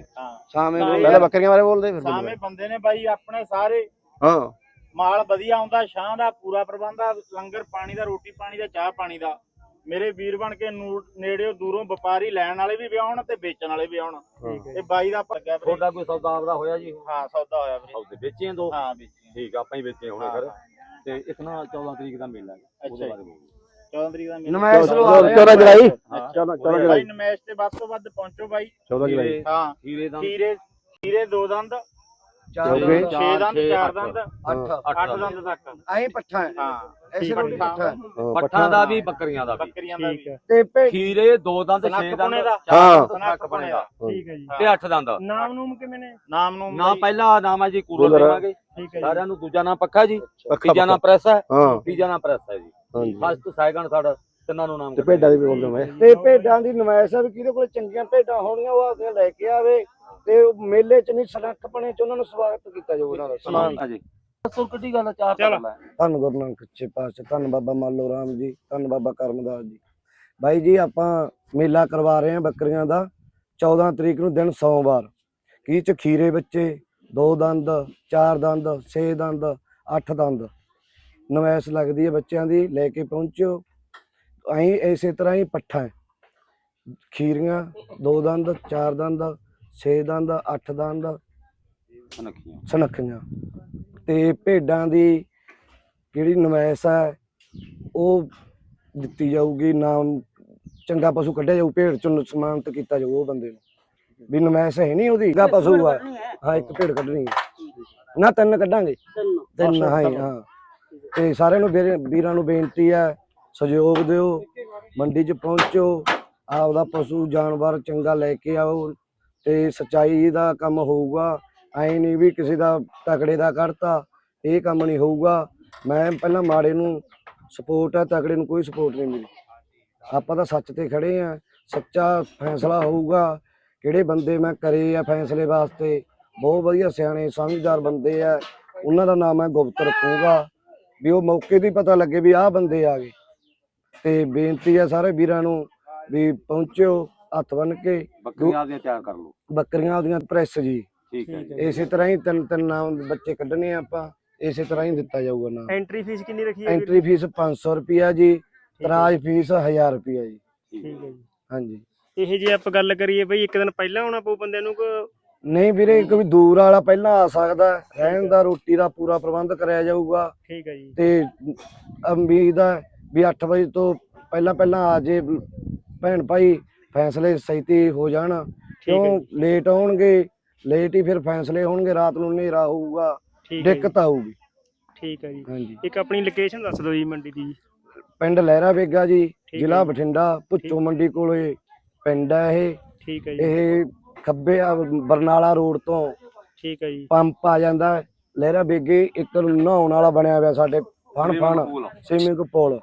ਸਾਵੇਂ ਪਹਿਲਾਂ ਬੱਕਰੀਆਂ ਬਾਰੇ ਬੋਲਦੇ ਫਿਰ ਸਾਵੇਂ ਬੰਦੇ ਨੇ ਬਾਈ ਆਪਣੇ ਸਾਰੇ ਹਾਂ। ਮਾਲ ਵਧੀਆ ਆਉਂਦਾ ਛਾਂ ਦਾ ਪੂਰਾ ਪ੍ਰਬੰਧ ਆ ਲੰਗਰ ਪਾਣੀ ਦਾ ਰੋਟੀ ਪਾਣੀ ਦਾ ਚਾਹ ਪਾਣੀ ਦਾ। ਮੇਰੇ ਵੀਰ ਬਣ ਕੇ ਨੂ- ਨੇੜਿਓਂ ਦੂਰੋਂ ਵਪਾਰੀ ਲੈਣ ਵਾਲੇ ਵੀ ਵਿਆਹਣ ਤੇ ਵੇਚਣ ਵਾਲੇ ਵੀ ਆਉਣ। ਇਹ ਬਾਈ ਦਾ ਲੱਗਿਆ ਵੀਰੇ ਤੁਹਾਡਾ ਕੋਈ ਸੌਦਾ ਆਪਦਾ ਹੋਇਆ ਜੀ? ਹਾਂ ਸੌਦਾ ਹੋਇਆ ਵੀਰੇ। ਸੌਦੇ ਵੇਚੇ ਦੋ? ਹਾਂ ਵੇਚੀ ਠੀਕ ਆ ਆਪਾਂ ਹੀ ਵੇਚੇ ਹੋਣੇ ਫਿਰ। ਤੇ ਇੱਕ ਨਾ 14 ਤਰੀਕ ਦਾ ਮੇਲਾ ਹੈ ਉਹਦੇ ਅੱਛਾ ਬਾਰੇ ਬੋਲੋ। 14 ਤਰੀਕ ਦਾ ਮੇਲਾ ਨਮਾਇਸ਼ ਲਵਾ ਰਹੇ ਆ। ਚੌਦਾਂ ਜੁਲਾਈ। ਹਾਂ। ਚੌਦਾਂ- ਚੌਦਾਂ ਬਾਈ ਜੁਲਾਈ। ਨਮੈਸ਼ ਤੇ ਵੱਧ ਤੋਂ ਵੱਧ ਪਹੁੰਚੋ ਬਾਈ। 14 ਜੁਲਾਈ। ਹਾਂ। ਹੀਰੇ ਦਾ ਖੀਰੇ ਖੀਰੇ ਦੋ ਦੰਦ। ਚਾਰ ਦੰਦ, ਦੰਦ, ਛੇ ਦੰਦ ਛੇ, ਚਾਰ ਅੱਠ। ਦੰਦ। ਅੱਠ ਅੱਠ ਦੰਦ। ਤੱਕ। ਐਂ ਪੱਠਾ ਹੈ। ਹਾਂ। ਐਸੇ ਰੋਟੀ ਪੱਠਾ। ਪੱਠਾ ਹੈ। ਹਾਂ, ਪੱਠਾਂ ਦਾ ਵੀ ਬੱਕਰੀਆਂ ਦਾ ਵੀ। ਬੱਕਰੀਆਂ ਦਾ ਵੀ। ਤੇ ਭੇ ਖੀਰੇ ਦੋ ਦੰਦ ਛੇ ਦੰਦ ਦਾ। ਹਾਂ। ਸਨੱਕ ਪੁਣੇ ਦਾ। ਠੀਕ ਹੈ ਜੀ। ਤੇ ਅੱਠ ਦੰਦ। ਨਾਮ ਨੂਮ ਕਿਵੇਂ ਨੇ? ਨਾਮ ਨੂੰ ਨਾ ਪਹਿਲਾ ਨਾਮ ਹੈ ਜੀ ਕੂਲਰ ਕੂਲਰ। ਦੇਵਾਂਗੇ। ਠੀਕ ਹੈ ਜੀ। ਸਾਰਿਆਂ ਨੂੰ ਦੂਜਾ ਨਾਮ ਪੱਕਾ ਜੀ। ਪੱਖਾ ਤੀਜਾ ਨਾਮ ਪ੍ਰੈਸ ਹੈ। ਹਾਂ। ਤੀਜਾ ਨਾਮ ਪ੍ਰੈਸ ਹੈ ਜੀ। ਹਾਂਜੀ। ਫਸਟ ਸੈਕੰਡ ਥਰਡ ਤਿੰਨਾਂ ਨੂੰ ਨਾਮ ਤੇ ਭੇਡਾਂ ਦੀ ਵੀ ਬੋਲਦਾ ਮੈਂ ਤੇ ਭੇਡਾਂ ਦੀ ਨਮਾਇਸ਼ ਆ ਵੀ ਕਿਹਦੇ ਕੋਲ ਚੰਗੀਆਂ ਭੇਡਾਂ ਹੋਣੀਆਂ ਉਹ ਆਪਦੀਆਂ ਲੈ ਕੇ ਆਵੇ ਤੇ ਉਹ ਮੇਲੇ 'ਚ ਨਹੀਂ ਸੜਕ ਪਣੇ 'ਚ ਉਹਨਾਂ ਨੂੰ ਸਵਾਗਤ ਕੀਤਾ ਜਾਊ ਉਹਨਾਂ ਦਾ ਸਨਮਾਨ ਹਾਂ ਜੀ ਦੱਸੋ ਕਿੱਡੀ ਗੱਲ ਆ, ਚਾਰ ਚਲੋ। ਤਾਂ ਲੈ ਧੰਨ ਗੁਰੂ ਨਾਨਕ ਸੱਚੇ ਪਾਤਸ਼ਾਹ ਧੰਨ ਬਾਬਾ ਮਾਲੋ ਰਾਮ ਜੀ ਧੰਨ ਬਾਬਾ ਕਰਮਦਾਸ ਜੀ। ਬਾਈ ਜੀ ਆਪਾਂ ਮੇਲਾ ਕਰਵਾ ਰਹੇ ਹਾਂ ਬੱਕਰੀਆਂ ਦਾ 14 ਤਰੀਕ ਨੂੰ ਦਿਨ ਸੋਮਵਾਰ। ਕੀ ਚ ਖੀਰੇ ਬੱਚੇ ਦੋ ਦੰਦ ਚਾਰ ਦੰਦ ਛੇ ਦੰਦ ਅੱਠ ਦੰਦ। ਨਵੈਸ ਲੱਗਦੀ ਹੈ ਬੱਚਿਆਂ ਦੀ ਲੈ ਕੇ ਪਹੁੰਚਿਓ ਐਂ ਇਸੇ ਤਰ੍ਹਾਂ ਹੀ ਪੱਠਾ ਹੈ। ਖੀਰੀਆਂ ਦੋ ਦੰਦ ਚਾਰ ਦੰਦ ਛੇ ਦੰਦ ਅੱਠ ਦੰਦ ਸੁਨੱਖੀਆਂ। ਸੁਨੱਖੀਆਂ। ਤੇ ਭੇਡਾਂ ਦੀ ਜਿਹੜੀ ਨਮਾਇਸ਼ ਹੈ ਉਹ ਦਿੱਤੀ ਜਾਊਗੀ ਨਾਮ ਚੰਗਾ ਪਸ਼ੂ ਕੱਢਿਆ ਜਾਊ ਭੇਡ ਚੋਂ ਸਮਾਨਤ ਕੀਤਾ ਜਾਊ ਉਹ ਬੰਦੇ ਨੂੰ। ਵੀ ਨਮਾਇਸ਼ ਹੈ ਨਹੀਂ ਉਹਦੀ ਚੰਗਾ ਪਸ਼ੂ ਆ। ਹਾਂ। ਇੱਕ ਭੇਡ ਕੱਢਣੀ ਹੈ। ਨਾ ਤਿੰਨ ਕੱਢਾਂਗੇ। ਤਿੰਨ। ਹਾਂ ਹਾਂ। ਤੇ ਸਾਰਿਆਂ ਨੂੰ ਵੀਰੇ- ਵੀਰਾਂ ਨੂੰ ਬੇਨਤੀ ਹੈ, ਸਹਿਯੋਗ ਦਿਓ, ਮੰਡੀ 'ਚ ਪਹੁੰਚੋ, ਆਪਦਾ ਪਸ਼ੂ, ਜਾਨਵਰ ਚੰਗਾ ਲੈ ਕੇ ਆਓ ਤੇ ਸਚਾਈ ਦਾ ਕੰਮ ਹੋਊਗਾ। ਐ ਨਹੀਂ ਵੀ ਕਿਸੇ ਦਾ ਤਕੜੇ ਦਾ ਕਰਤਾ, ਇਹ ਕੰਮ ਨਹੀਂ ਹੋਊਗਾ। ਮੈਂ ਪਹਿਲਾਂ ਮਾੜੇ ਨੂੰ ਸਪੋਰਟ ਹੈ ਤਕੜੇ ਨੂੰ ਕੋਈ ਸਪੋਰਟ ਨਹੀਂ ਮਿਲੀ। ਆਪਾਂ ਤਾਂ ਸੱਚ ਤੇ ਖੜੇ ਆ, ਸੱਚਾ ਫੈਸਲਾ ਹੋਊਗਾ। ਕਿਹੜੇ ਬੰਦੇ ਮੈਂ ਕਰੇ ਆ ਫੈਸਲੇ ਵਾਸਤੇ? ਬਹੁਤ ਵਧੀਆ ਸਿਆਣੇ, ਸਮਝਦਾਰ ਬੰਦੇ ਆ। ਉਹਨਾਂ ਦਾ ਨਾਮ ਮੈਂ ਗੁਪਤ ਰੱਖੂਗਾ। ਵੀ ਉਹ ਮੌਕੇ ਦੀ ਪਤਾ ਲੱਗੇ ਵੀ ਆਹ ਬੰਦੇ ਆ ਗਏ। ਤੇ ਬੇਨਤੀ ਹੈ ਸਾਰੇ ਵੀਰਾਂ ਨੂੰ ਵੀ ਪਹੁੰਚਿਓ ਹੱਥ ਬੰਨ ਕੇ। ਬੱਕਰੀਆਂ ਆਪਦੀਆਂ ਤਿਆਰ ਕਰ ਲਓ। ਬੱਕਰੀਆਂ ਉਹਦੀਆਂ ਪ੍ਰੈਸ ਜੀ। ਠੀਕ ਹੈ ਜੀ। ਇਸੇ ਤਰ੍ਹਾਂ ਹੀ ਤਿੰਨ ਤਿੰਨ ਨਾਮ ਬੱਚੇ ਕੱਢਣੇ ਆ ਆਪਾਂ ਇਸੇ ਤਰ੍ਹਾਂ ਹੀ ਦਿੱਤਾ ਜਾਊਗਾ ਨਾਮ। ਐਂਟਰੀ ਫੀਸ ਕਿੰਨੀ ਰੱਖੀ ਹੈ? ਐਂਟਰੀ ਫੀਸ 500 ਰੁਪਿਆ ਜੀ ਤਰਾਜ ਫੀਸ 1000 ਰੁਪਿਆ ਜੀ। ਠੀਕ ਹੈ ਜੀ। ਹਾਂਜੀ। ਇਹ ਜੇ ਆਪਾਂ ਗੱਲ ਕਰੀਏ ਬਈ ਇੱਕ ਦਿਨ ਪਹਿਲਾਂ ਆਉਣਾ ਪਊ ਬੰਦਿਆਂ ਨੂੰ ਕਿ ਨਹੀਂ ਵੀਰੇ ਵੀ ਦੂਰ ਵਾਲਾ ਪਹਿਲਾਂ ਆ ਸਕਦਾ ਹੈ। ਰਹਿਣ ਦਾ ਰੋਟੀ ਦਾ ਪੂਰਾ ਪ੍ਰਬੰਧ ਕਰਿਆ ਜਾਊਗਾ। ਠੀਕ ਹੈ ਜੀ। ਤੇ ਉਮੀਦ ਹੈ ਵੀ 8 ਵਜੇ ਤੋਂ ਪਹਿਲਾਂ ਪਹਿਲਾਂ ਆ ਜੇ ਭੈਣ ਭਾਈ ਫੈਸਲੇ ਸਹੀਤੀ ਹੋ ਜਾਣ। ਕਿਉਂ? ਲੇਟ ਆਉਣਗੇ ਲੇਟ ਹੀ ਫਿਰ ਫੈਸਲੇ ਹੋਣਗੇ ਰਾਤ ਨੂੰ ਹਨੇਰਾ ਹੋਊਗਾ ਦਿੱਕਤ ਆਊਗੀ। ਠੀਕ ਹੈ ਜੀ। ਹਾਂਜੀ। ਇੱਕ ਆਪਣੀ ਲੋਕੇਸ਼ਨ ਦੱਸ ਦਿਓ ਜੀ ਮੰਡੀ ਦੀ। ਪਿੰਡ ਲਹਿਰਾ ਬੇਗਾ ਜੀ ਜ਼ਿਲ੍ਹਾ। ਬਠਿੰਡਾ ਭੁੱਚੋ ਮੰਡੀ ਕੋਲੇ ਪਿੰਡ ਹੈ ਇਹ। ਠੀਕ ਹੈ ਜੀ। ਇਹ ਖੱਬੇ ਆ ਬਰਨਾਲਾ ਰੋਡ ਤੋਂ। ਠੀਕ ਹੈ ਜੀ। ਪੰਪ ਆ ਜਾਂਦਾ। ਹੈ। ਲਹਿਰਾ ਬੇਗੇ ਇੱਕ ਨਹਾਉਣ ਵਾਲਾ ਬਣਿਆ ਹੋਇਆ ਸਾਡੇ ਫਣ ਫਣ। ਸਵਿਮਿੰਗ ਪੂਲ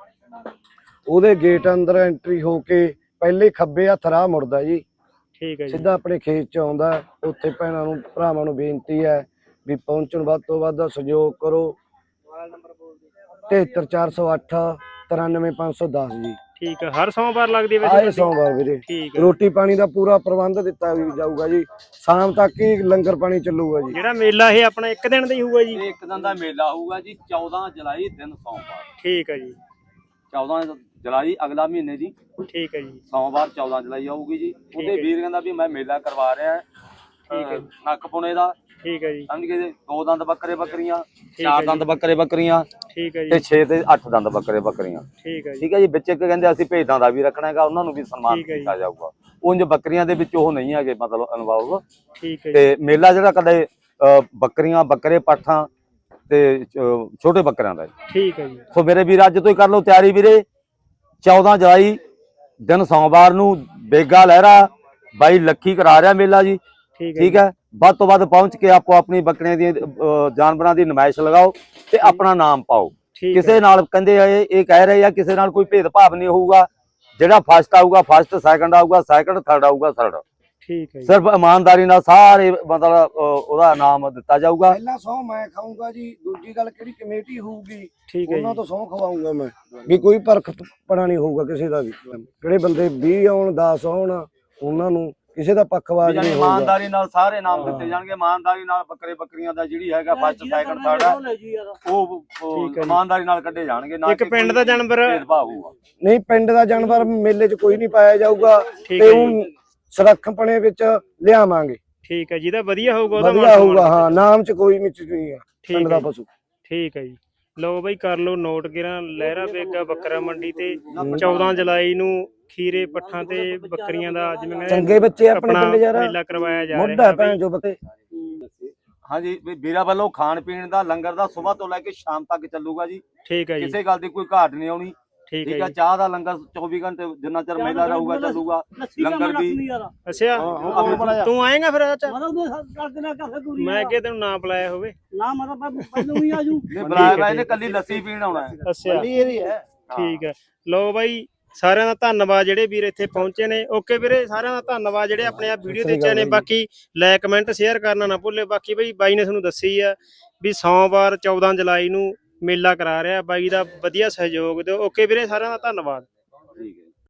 ਉਹਦੇ ਗੇਟ ਅੰਦਰ ਐਂਟਰੀ ਹੋ ਕੇ ਪਹਿਲੇ ਖੱਬੇ ਹੱਥ ਰਾਹ ਮੁੜਦਾ ਜੀ। ਠੀਕ ਹੈ ਜੀ। ਸਿੱਧਾ ਆਪਣੇ ਖੇਤ ਚ ਆਉਂਦਾ। ਹੈ। ਉੱਥੇ ਭੈਣਾਂ ਨੂੰ ਭਰਾਵਾਂ ਨੂੰ ਬੇਨਤੀ ਹੈ ਵੀ ਪਹੁੰਚਣ ਵੱਧ ਤੋਂ ਵੱਧ ਸਹਿਯੋਗ ਕਰੋ। 73408 93510 ਜੀ। ਠੀਕ ਹੈ ਹਰ ਸੋਮਵਾਰ ਲੱਗਦੀ ਹੈ ਵੈਸੇ? ਆਏ ਮੰਡੀ? ਸੋਮਵਾਰ ਵੀਰੇ। ਠੀਕ ਹੈ ਰੋਟੀ ਪਾਣੀ ਦਾ ਪੂਰਾ ਪ੍ਰਬੰਧ ਦਿੱਤਾ ਵੀ ਜਾਊਗਾ ਜੀ। ਸ਼ਾਮ ਤੱਕ ਹੀ ਲੰਗਰ ਪਾਣੀ ਚੱਲੂਗਾ ਜੀ। ਜਿਹੜਾ ਮੇਲਾ ਇਹ ਆਪਣਾ ਇੱਕ ਦਿਨ ਦਾ ਹੀ ਹੋਊਗਾ ਜੀ? ਇਹ ਇੱਕ ਦਿਨ ਦਾ ਮੇਲਾ ਹੋਊਗਾ ਜੀ 14 ਜੁਲਾਈ ਦਿਨ ਸੋਮਵਾਰ। ਠੀਕ ਹੈ ਜੀ। 14 ਜੁਲਾਈ ਅਗਲਾ ਮਹੀਨੇ ਦੀ ਠੀਕ ਹੈ ਜੀ। ਸੋਮਵਾਰ 14 ਜੁਲਾਈ ਆਊਗੀ ਜੀ। ਉਹਦੇ। ਵੀਰ ਕਹਿੰਦਾ ਵੀ ਮੈਂ ਮੇਲਾ ਕਰਵਾ ਰਿਹਾ। ਨੱਕ ਪੁਣੇ ਦਾ। ਠੀਕ ਹੈ ਜੀ। ਸਮਝ ਗਏ ਜੀ? ਦੋ ਦੰਦ ਬੱਕਰੇ ਬੱਕਰੀਆਂ ਹੈ ਚਾਰ ਜੀ। ਦੰਦ ਬੱਕਰੇ ਬੱਕਰੀਆਂ ਠੀਕ ਹੈ ਤੇ ਜੀ 6 ਤੇ 8 ਦੰਦ ਬੱਕਰੇ ਬੱਕਰੀਆਂ। ਠੀਕ ਹੈ ਜੀ। ਠੀਕ ਹੈ ਜੀ? ਵਿੱਚ ਇੱਕ ਕਹਿੰਦੇ ਅਸੀਂ ਭੇਡਾਂ ਦਾ ਵੀ ਰੱਖਣਾ ਹੈਗਾ ਉਹਨਾਂ ਨੂੰ ਵੀ ਸਨਮਾਨ ਠੀਕ ਹੈ ਜੀ। ਕੀਤਾ ਜਾਊਗਾ। ਉਂਝ ਬੱਕਰੀਆਂ ਦੇ ਵਿੱਚ ਉਹ ਨਹੀਂ ਹੈਗੇ ਮਤਲਬ ਇਨਵੋਲਵ ਠੀਕ ਹੈ ਜੀ। ਤੇ ਮੇਲਾ ਜਿਹੜਾ ਕਦੇ ਅ, ਬੱਕਰੀਆਂ ਬੱਕਰੇ ਪਾਠਾਂ ਤੇ ਅ, ਛੋਟੇ ਬੱਕਰਿਆਂ ਦਾ ਹੈ। ਠੀਕ ਹੈ ਜੀ। ਸੋ ਮੇਰੇ ਵੀਰ ਅੱਜ ਤੋਂ ਹੀ ਕਰ ਲਓ ਤਿਆਰੀ ਵੀਰੇ। 14 ਜੁਲਾਈ ਦਿਨ ਸੋਮਵਾਰ ਨੂੰ ਬੇਗਾ ਲਹਿਰਾ ਬਾਈ ਲੱਖੀ ਕਰਾ ਰਿਹਾ ਮੇਲਾ ਜੀ। ਠੀਕ ਹੈ ਵੱਧ ਤੋਂ ਵੱਧ ਪਹੁੰਚ ਕੇ ਆਪੋ ਆਪਣੀ ਬੱਕਰੀਆਂ ਦੀ ਜਾਨਵਰਾਂ ਦੀ ਨਮਾਇਸ਼ ਲਗਾਓ ਤੇ ਆਪਣਾ ਨਾਮ ਪਾਓ। ਕਿਸੇ ਨਾਲ ਕਹਿੰਦੇ ਇਹ ਕਹਿ ਰਹੇ ਆ ਕਿਸੇ ਨਾਲ ਕੋਈ ਭੇਦਭਾਵ ਨਹੀਂ ਹੋਊਗਾ। ਜਿਹੜਾ ਫਸਟ ਆਊਗਾ ਫਸਟ ਸੈਕੰਡ ਆਊਗਾ ਸੈਕੰਡ ਥਰਡ ਆਊਗਾ ਥਰਡ ਠੀਕ ਹੈ ਸਿਰਫ ਇਮਾਨਦਾਰੀ ਨਾਲ ਸਾਰੇ ਮਤਲਬ ਉਹਦਾ ਨਾਮ ਦਿੱਤਾ ਜਾਊਗਾ। ਪਹਿਲਾਂ ਸੌ ਮੈਂ ਖਾਊਂਗਾ ਜੀ ਦੂਜੀ ਗੱਲ ਕਿਹੜੀ ਕਮੇਟੀ ਹੋਊਗੀ ਠੀਕ ਹੈ ਉਹਨਾਂ ਤੋਂ ਸੌ ਖਵਾਉਂਗਾ ਮੈਂ ਵੀ ਕੋਈ ਪਰਖ ਪੜਾ ਨਹੀਂ ਹੋਊਗਾ ਕਿਸੇ ਦਾ ਵੀ। ਕਿਹੜੇ ਬੰਦੇ 20 ਆਉਣ 10 ਆਉਣ ਉਹਨਾਂ ਨੂੰ ਕਿਸੇ ਦਾ ਪੱਖਵਾਜ ਜਾਨੀ ਨਹੀਂ ਹੋਊਗਾ। ਇਮਾਨਦਾਰੀ ਨਾਲ ਸਾਰੇ ਨਾਮ ਹਾਂ। ਦਿੱਤੇ ਜਾਣਗੇ ਇਮਾਨਦਾਰੀ ਨਾਲ ਬੱਕਰੇ ਬੱਕਰੀਆਂ ਦਾ ਜਿਹੜੀ ਹੈਗਾ ਫਸਟ ਸੈਕੰਡ ਥਰਡ ਉਹ ਉਹ ਠੀਕ ਹੈ ਜੀ। ਇਮਾਨਦਾਰੀ ਨਾਲ ਕੱਢੇ ਜਾਣਗੇ ਨਾ ਇੱਕ ਕਿ ਪਿੰਡ ਕੋਈ ਦਾ ਜਾਨਵਰ ਭੇਦਭਾਵ ਹੋਊਗਾ। ਨਹੀਂ ਪਿੰਡ ਦਾ ਜਾਨਵਰ ਮੇਲੇ 'ਚ ਕੋਈ ਨਹੀਂ ਪਾਇਆ ਜਾਊਗਾ ਠੀਕ ਤੇ ਹੈ ਉਹ ਸੁਰੱਖਪਣੇ ਵਿੱਚ ਲਿਆਵਾਂਗੇ। ਠੀਕ ਹੈ ਜਿਹਦਾ ਵਧੀਆ ਹੋਊਗਾ ਉਹਦਾ ਵਧੀਆ ਮਾਣ ਹੋਊਗਾ ਹਾਂ ਨਾਮ 'ਚ ਕੋਈ ਨਹੀਂ ਨਹੀਂ ਆ ਠੀਕ ਪਿੰਡ ਹੈ ਦਾ ਜੀ, ਪਸ਼ੂ। ਠੀਕ ਹੈ ਜੀ। ਲਓ ਬਈ ਕਰ ਲਓ ਨੋਟ ਗਿਰਾਂ ਲਹਿਰਾ ਬੇਗਾ ਬੱਕਰਾ ਮੰਡੀ ਤੇ 14 ਜੁਲਾਈ ਨੂੰ ਖੀਰੇ ਪੱਠਾਂ ਤੇ ਬੱਕਰੀਆਂ ਦਾ ਜਿਵੇਂ ਕਹਿੰਦੇ ਚੰਗੇ ਬੱਚੇ ਆਪਣੇ ਪਿੰਡ ਯਾਰ। ਮੇਲਾ ਕਰਵਾਇਆ ਜਾ ਮੁੱਢਾ ਰਿਹਾ ਭੈਣ ਬਈ ਜੋ ਬੱਤੇ ਹਾਂਜੀ ਵੀ ਵੀਰਾਂ ਵੱਲੋਂ ਖਾਣ ਪੀਣ ਦਾ ਲੰਗਰ ਦਾ ਸਵੇਰ ਤੋਂ ਲੈ ਕੇ ਸ਼ਾਮ ਤੱਕ ਚੱਲੂਗਾ ਜੀ। ਠੀਕ ਹੈ ਜੀ। ਕਿਸੇ ਗੱਲ ਦੀ ਕੋਈ ਘਾਟ ਨਹੀਂ ਆਉਣੀ। ਠੀਕ ਹੈ ਚਾਹ ਦਾ ਲੰਗਰ 24 ਘੰਟੇ ਜਿੰਨਾ ਚਿਰ ਮੇਲਾ ਰਹੂਗਾ ਚੱਲੂਗਾ। ਲੰਗਰ ਵੀ ਅੱਛਾ। ਤੂੰ ਆਏਗਾ ਫਿਰ ਅੱਛਾ ਮੈਂ ਅੱਗੇ ਤੈਨੂੰ ਨਾ ਬੁਲਾਇਆ ਹੋਵੇ। ਨਾ ਮਤਲਬ ਪਹਿਲਾਂ ਹੀ ਆਜੂ ਨਹੀਂ ਬੁਲਾਇਆ ਇਹਨੇ ਕੱਲੀ ਲੱਸੀ ਪੀਣ ਆਉਣਾ ਹੈ। ਅੱਛਾ। ਠੀਕ ਹੈ ਲਓ ਬਾਈ ਸਾਰਿਆਂ ਦਾ ਧੰਨਵਾਦ ਜਿਹੜੇ ਵੀਰ ਇੱਥੇ ਪਹੁੰਚੇ ਨੇ। ਓਕੇ ਵੀਰੇ ਸਾਰਿਆਂ ਦਾ ਧੰਨਵਾਦ ਜਿਹੜੇ ਆਪਣੇ ਆ ਵੀਡੀਓ ਸਤਿ ਸ੍ਰੀ ਦੇਖੇ ਨੇ। ਬਾਕੀ ਲਾਇਕ ਕਮੈਂਟ ਸ਼ੇਅਰ ਕਰਨਾ ਨਾ ਭੁੱਲੇ। ਬਾਕੀ ਬਈ ਬਾਈ ਨੇ ਤੁਹਾਨੂੰ ਦੱਸੀ ਆ ਵੀ ਸੋਮਵਾਰ 14 ਜੁਲਾਈ ਨੂੰ ਮੇਲਾ ਕਰਾ ਰਿਹਾ। ਬਾਈ ਦਾ ਵਧੀਆ ਸਹਿਯੋਗ ਦਿਓ। ਓਕੇ ਵੀਰੇ ਸਾਰਿਆਂ ਦਾ ਧੰਨਵਾਦ।